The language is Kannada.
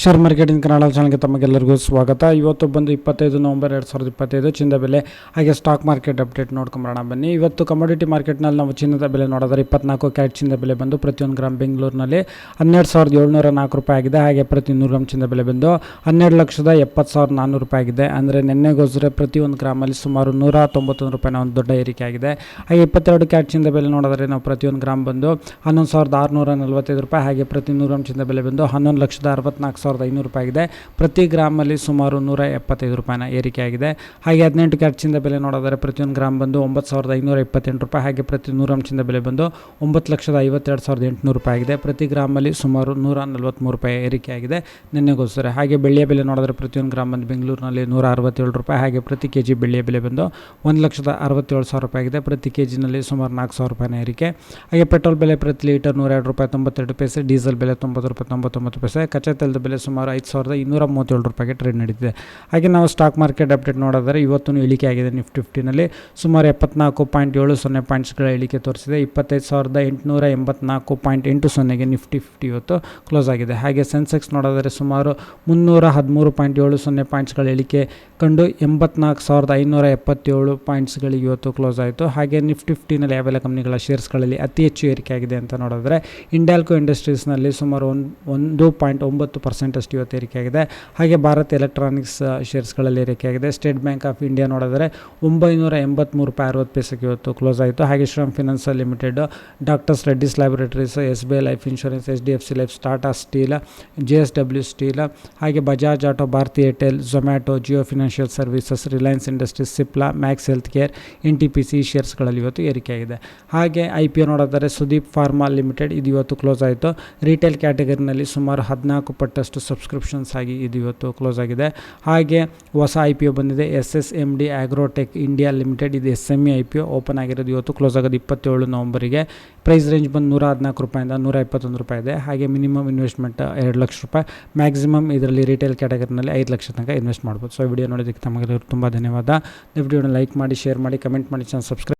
ಶೇರ್ ಮಾರ್ಕೆಟಿನ ಕನ್ನಡ ಚಾನಲ್ಗೆ ತಮಗೆಲ್ಲರಿಗೂ ಸ್ವಾಗತ. ಇವತ್ತು ಬಂದು ಇಪ್ಪತ್ತೈದು ನವಂಬರ್ ಎರಡು ಸಾವಿರದ ಇಪ್ಪತ್ತೈದು, ಚಿನ್ನದ ಬೆಲೆ, ಹಾಗೆ ಸ್ಟಾಕ್ ಮಾರ್ಕೆಟ್ ಅಪ್ಡೇಟ್ ನೋಡ್ಕೊಂಬರೋಣ ಬನ್ನಿ. ಇವತ್ತು ಕಮೋಡಿಟಿ ಮಾರ್ಕೆಟ್ನಲ್ಲಿ ನಾವು ಚಿನ್ನದ ಬೆಲೆ ನೋಡಿದ್ರೆ ಇಪ್ಪತ್ನಾಲ್ಕು ಕ್ಯಾರೆಟ್ ಚಿನ್ನದ ಬೆಲೆ ಬಂದು ಪ್ರತಿಯೊಂದು ಗ್ರಾಮ್ ಬೆಂಗಳೂರಿನಲ್ಲಿ ಹನ್ನೆರಡು ಸಾವಿರದ ಏಳ್ನೂರ ನಾಲ್ಕು ರೂಪಾಯಿ ಆಗಿದೆ. ಹಾಗೆ ಪ್ರತಿ ನೂರು ಗ್ರಾಮ್ ಚಿನ್ನದ ಬೆಲೆ ಬಂದು ಹನ್ನೆರಡು ಲಕ್ಷದ ಎಪ್ಪತ್ತು ಸಾವಿರದ ನಾನ್ನೂರು ರೂಪಾಯಿ ಆಗಿದೆ. ಅಂದರೆ ನಿನ್ನೆಗೋಸ್ಕರ ಪ್ರತಿಯೊಂದು ಗ್ರಾಮಲ್ಲಿ ಸುಮಾರು ನೂರ ತೊಂಬತ್ತೊಂದು ರೂಪಾಯಿನ ಒಂದು ದೊಡ್ಡ ಏರಿಕೆ ಆಗಿದೆ. ಹಾಗೆ ಇಪ್ಪತ್ತೆರಡು ಕ್ಯಾರೆಟ್ ಚಿನ್ನದ ಬೆಲೆ ನೋಡಿದ್ರೆ ನಾವು ಪ್ರತಿಯೊಂದು ಗ್ರಾಮ್ ಬಂದು ಹನ್ನೊಂದು ಸಾವಿರದ ಆರುನೂರ ನಲವತ್ತೈದು ರೂಪಾಯಿ, ಹಾಗೆ ಪ್ರತಿ ನೂರು ಗ್ರಾಮ್ ಚಿನ್ನದ ಬೆಲೆ ಬಂದು ಹನ್ನೊಂದು ಲಕ್ಷದ ಅರವತ್ನಾಲ್ಕು ಸಾವಿರದ ಐನೂರು ರೂಪಾಯಿ ಆಗಿದೆ ಪ್ರತಿ ಗ್ರಾಮಲ್ಲಿ ಸುಮಾರು ನೂರ ಎಪ್ಪತ್ತೈದು ರೂಪಾಯಿನ ಏರಿಕೆ ಆಗಿದೆ ಹಾಗೆ ಹದಿನೆಂಟು ಕ್ಯಾರೆಟ್ ಚಿನ್ನದ ಬೆಲೆ ನೋಡಿದರೆ ಪ್ರತಿಯೊಂದು ಗ್ರಾಮ್ ಬಂದು ಒಂಬತ್ತು ಸಾವಿರದ ಐನೂರ ಇಪ್ಪತ್ತೆಂಟು ರೂಪಾಯಿ. ಹಾಗೆ ಪ್ರತಿ ನೂರು ಅಂಶದಿಂದ ಬೆಲೆ ಬಂದು ಒಂಬತ್ತು ಲಕ್ಷದ ಐವತ್ತೆರಡು ಸಾವಿರದ ಎಂಟುನೂರು ರೂಪಾಯಿ ಆಗಿದೆ ಪ್ರತಿ ಗ್ರಾಮಲ್ಲಿ ಸುಮಾರು ನೂರ ನಲ್ವತ್ತ್ಮೂರು ರೂಪಾಯಿ ಏರಿಕೆ ಆಗಿದೆ ನಿನ್ನೆಗೋಸ್ಕರ ಹಾಗೆ ಬೆಳ್ಳಿಯ ಬೆಲೆ ನೋಡಿದ್ರೆ ಪ್ರತಿಯೊಂದು ಗ್ರಾಮ್ ಬಂದು ಬೆಂಗಳೂರಿನಲ್ಲಿ ನೂರ ಅರವತ್ತೇಳು ರೂಪಾಯಿ. ಹಾಗೆ ಪ್ರತಿ ಕೆ ಜಿ ಬೆಳ್ಳಿಯ ಬೆಲೆ ಬಂದು ಒಂದು ಲಕ್ಷದ ಅರವತ್ತೇಳು ಸಾವಿರ ರೂಪಾಯಿ ಆಗಿದೆ ಪ್ರತಿ ಕೆ ಜಿನಲ್ಲಿ ಸುಮಾರು ನಾಲ್ಕು ಸಾವಿರ ರೂಪಾಯಿನ ಏರಿಕೆ. ಹಾಗೆ ಪೆಟ್ರೋಲ್ ಬೆಲೆ ಪ್ರತಿ ಲೀಟರ್ ನೂರ ಎರಡು ರೂಪಾಯಿ ತೊಂಬತ್ತೆರಡು ಪೈಸೆ, ಡೀಸೆಲ್ ಬೆಲೆ ತೊಂಬತ್ತು ರೂಪಾಯಿ ತೊಂಬತ್ತೊಂಬತ್ತು ಪೈಸೆ, ಕಚ್ಚಾ ತೈಲದ ಬೆಲೆ ಸುಮಾರು ಐದು ಸಾವಿರದ ಇನ್ನೂರ ಮೂವತ್ತೇಳು ರೂಪಾಯಿಗೆ ಟ್ರೇಡ್ ನಡೀತಿದೆ. ಹಾಗೆ ನಾವು ಸ್ಟಾಕ್ ಮಾರ್ಕೆಟ್ ಅಪ್ಡೇಟ್ ನೋಡಿದರೆ ಇವತ್ತು ಇಳಿಕೆ ಆಗಿದೆ ನಿಫ್ಟಿ ಫಿಫ್ಟಿನಲ್ಲಿ ಸುಮಾರು ಎಪ್ಪತ್ನಾಲ್ಕು ಪಾಯಿಂಟ್ ಏಳು ಸೊನ್ನೆ ಪಾಯಿಂಟ್ಸ್ಗಳ ಇಳಿಕೆ ತೋರಿಸಿದೆ. ಇಪ್ಪತ್ತೈದು ಸಾವಿರದ ಎಂಟುನೂರ ಎಂಬತ್ನಾಲ್ಕು ಪಾಯಿಂಟ್ ಎಂಟು ಸೊನ್ನೆಗೆ ನಿಫ್ಟಿ ಫಿಫ್ಟಿ ಇವತ್ತು ಕ್ಲೋಸ್ ಆಗಿದೆ. ಹಾಗೆ ಸೆನ್ಸೆಕ್ಸ್ ನೋಡಿದರೆ ಸುಮಾರು ಮುನ್ನೂರ ಹದಿಮೂರು ಪಾಯಿಂಟ್ ಏಳು ಸೊನ್ನೆ ಪಾಯಿಂಟ್ಸ್ಗಳ ಇಳಿಕೆ ಕಂಡು ಎಂಬತ್ನಾಲ್ಕು ಸಾವಿರದ ಐನೂರ ಎಪ್ಪತ್ತೇಳು ಪಾಯಿಂಟ್ಸ್ಗಳಿಗೆ ಇವತ್ತು ಕ್ಲೋಸ್ ಆಯಿತು. ಹಾಗೆ ನಿಫ್ಟಿ ಫಿಫ್ಟಿನಲ್ಲಿ ಯಾವೆಲ್ಲ ಕಂಪ್ನಿಗಳ ಶೇರ್ಸ್ಗಳಲ್ಲಿ ಅತಿ ಹೆಚ್ಚು ಏರಿಕೆ ಆಗಿದೆ ಅಂತ ನೋಡಿದ್ರೆ ಇಂಡಾಲ್ಕೋ ಇಂಡಸ್ಟ್ರೀಸ್ನಲ್ಲಿ ಸುಮಾರು ಒಂದು ಒಂದು ಪಾಯಿಂಟ್ ಒಂಬತ್ತು ಪರ್ಸೆಂಟಷ್ಟು ಇವತ್ತು ಏರಿಕೆಯಾಗಿದೆ ಹಾಗೆ ಭಾರತ್ ಎಲೆಕ್ಟ್ರಾನಿಕ್ಸ್ ಶೇರ್ಸ್ಗಳಲ್ಲಿ ಏರಿಕೆಯಾಗಿದೆ ಸ್ಟೇಟ್ ಬ್ಯಾಂಕ್ ಆಫ್ ಇಂಡಿಯಾ ನೋಡಿದರೆ ಒಂಬೈನೂರ ಎಂಬತ್ತ್ಮೂರು ರೂಪಾಯಿ ಅರವತ್ತು ಪೈಸೆಗೆ ಇವತ್ತು ಕ್ಲೋಸ್ ಆಯಿತು. ಹಾಗೆ Shriram finance limited doctors Reddy's laboratories S B I life insurance H D F C life Tata steel J S W steel ಹಾಗೆ Bajaj auto Bharti Airtel Zomato Jio financial services Reliance industries Cipla max healthcare N T P C ಶೇರ್ಸ್ಗಳಲ್ಲಿ ಇವತ್ತು ಏರಿಕೆಯಾಗಿದೆ ಹಾಗೆ ಐ ಪಿ ಒ ನೋಡಿದರೆ ಸುದೀಪ್ ಫಾರ್ಮಾ ಲಿಮಿಟೆಡ್ ಇದು ಇವತ್ತು ಕ್ಲೋಸ್ ಆಯಿತು. ರಿಟೇಲ್ ಕ್ಯಾಟಗರಿನಲ್ಲಿ ಸುಮಾರು ಹದಿನಾಲ್ಕು ಪಟ್ಟಷ್ಟು ಸಬ್ಸ್ಕ್ರಿಪ್ಷನ್ಸ್ ಆಗಿ ಇದು ಇವತ್ತು ಕ್ಲೋಸ್ ಆಗಿದೆ. ಹಾಗೆ ಹೊಸ ಐ ಪಿ ಒ ಬಂದಿದೆ. S S M D agrotech India limited ಇದು S M E I P O open ಆಗಿರೋದು ಇವತ್ತು ಕ್ಲೋಸ್ ಆಗೋದು ಇಪ್ಪತ್ತೇಳು ನವಂಬರಿಗೆ. ಪ್ರೈಸ್ ರೇಂಜ್ ಬಂದು ನೂರ ಹದಿನಾಲ್ಕು ರೂಪಾಯಿಂದ ನೂರ ಇಪ್ಪತ್ತೊಂದು ರೂಪಾಯಿ ಇದೆ. ಹಾಗೆ ಮಿನಿಮಮ್ ಇನ್ವೆಸ್ಟ್ಮೆಂಟ್ ಎರಡು ಲಕ್ಷ ರೂಪಾಯಿ. ಮ್ಯಾಕ್ಸಿಮಮ್ ಇದರಲ್ಲಿ ರಿಟೇಲ್ ಕ್ಯಾಟಗರಿನಲ್ಲಿ ಐದು ಲಕ್ಷ ತನಕ ಇನ್ವೆಸ್ಟ್ ಮಾಡ್ಬೋದು. ಸೊ ವಿಡಿಯೋ ನೋಡೋದಕ್ಕೆ ತಮಗೆ ತುಂಬ ಧನ್ಯವಾದ. ವಿಡಿಯೋನ ಲೈಕ್ ಮಾಡಿ ಶೇರ್ ಮಾಡಿ ಕಮೆಂಟ್ ಮಾಡಿ ಚಾನಲ್ ಸಬ್ಸ್ಕ್ರೈಬ್